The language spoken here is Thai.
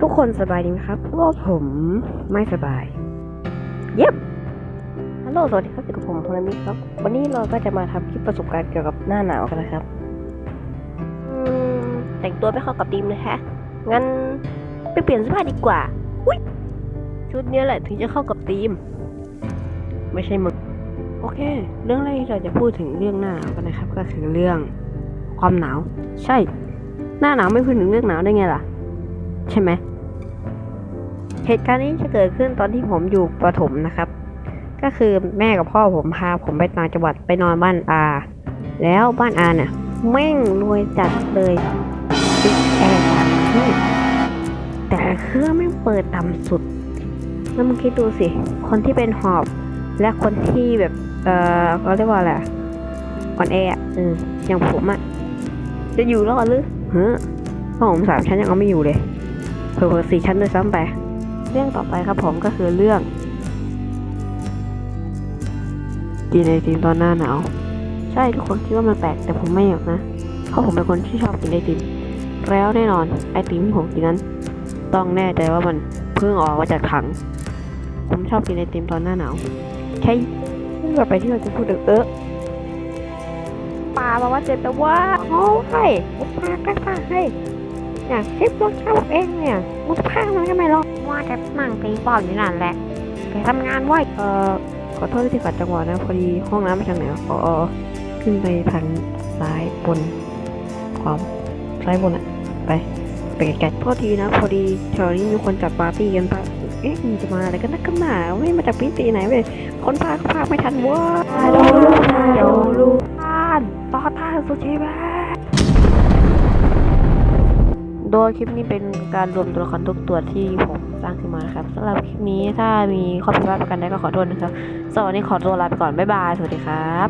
ทุกคนสบายดีไหมครับว่าผมไม่สบาย เย็บฮัลโหลสวัสดีครับอยู่กับผมพลมิตรครับ วันนี้เราก็จะมาทำคลิปประสบการณ์เกี่ยวกับหน้าหนาวกันนะครับอืมแต่งตัวไม่เข้ากับธีมเลยฮะ งั้นไปเปลี่ยนเสื้อผ้าดีกว่า อุ้ยชุดเนี้ยแหละถึงจะเข้ากับธีม ไม่ใช่มึงโอเค เรื่องแรกที่เราจะพูดถึงเรื่องหน้าหนาวกันนะครับ ก็คือเรื่องความหนาว ใช่ หน้าหนาวไม่พูดถึงเรื่องหนาวได้ไงล่ะ ใช่ไหม เหตุการณ์นี้จะเกิดขึ้นตอนที่ผมอยู่ประถมนะครับ ก็คือแม่กับพ่อผมพาผมไปต่างจังหวัดไปนอนบ้านอา แล้วบ้านอาเนี่ยแม่งรวยจัดเลยติดแอร์สามเครื่องแต่เครื่องไม่เปิดต่ำสุด แล้วมึงคิดดูสิ คนที่เป็นหอบและคนที่แบบ เออเขาเรียกว่าอะไรอ่อนแออะออย่างผมอะ จะอยู่รอดหรือ เฮ้อห้องผมสามชั้นยังเอาไม่อยู่เลยเพิ่มสี่ชั้นด้วยซ้ำไป เรื่องต่อไปครับผมก็คือเรื่องกินไอติมตอนหน้าหนาวใช่ทุกคนคิดว่ามันแปลกแต่ผมไม่อยากนะเพราะผมเป็นคนที่ชอบกินไอติมแล้วแน่นอนไอติมที่ผมกินนั้น ต้องแน่ใจว่ามันเพิ่งออกมาจากถัง ผมชอบกินไอติมตอนหน้าหนาวใช่เรื่อไปที่เราจะพูดถึงเออ ปลามาว่าเจ็บแต่ว่าโอ้ยปลาใกล้ปลาให้อยากคลิปรถเข้าเองเนี่ยมุดผ้ามันก็ไม่รอดว่าจะนั่งตีบอลอยู่นั่นแหละไปทำงานไว้เออขอโทษที่ขัดจังหวะนะพอดีห้องน้ำไปทางไหนวะอ๋ออ๋อขึ้นไปทางซ้ายบนความซ้ายบนอะไปไปไกลๆโทษทีนะ พอดีแถวนี้มีคนจัดปาร์ตี้กันปะเอ๊ะมันจะมาอะไรกันนักกันหนาไม่มาจากปีตีไหนเว้ยคนพากก็พากไม่ทันเว้ยโดลูโดลูท่านต่อท่านสุชีวะโดยคลิปนี้เป็นการรวมตัวละครทุกตัวที่ผมสร้างขึ้นมานะครับสำหรับคลิปนี้ถ้ามีข้อผิดพลาดประกันใดก็ขอโทษนะครับสำหรับวันนี้ขอตัวลาไปก่อน บ๊ายบาย สวัสดีครับ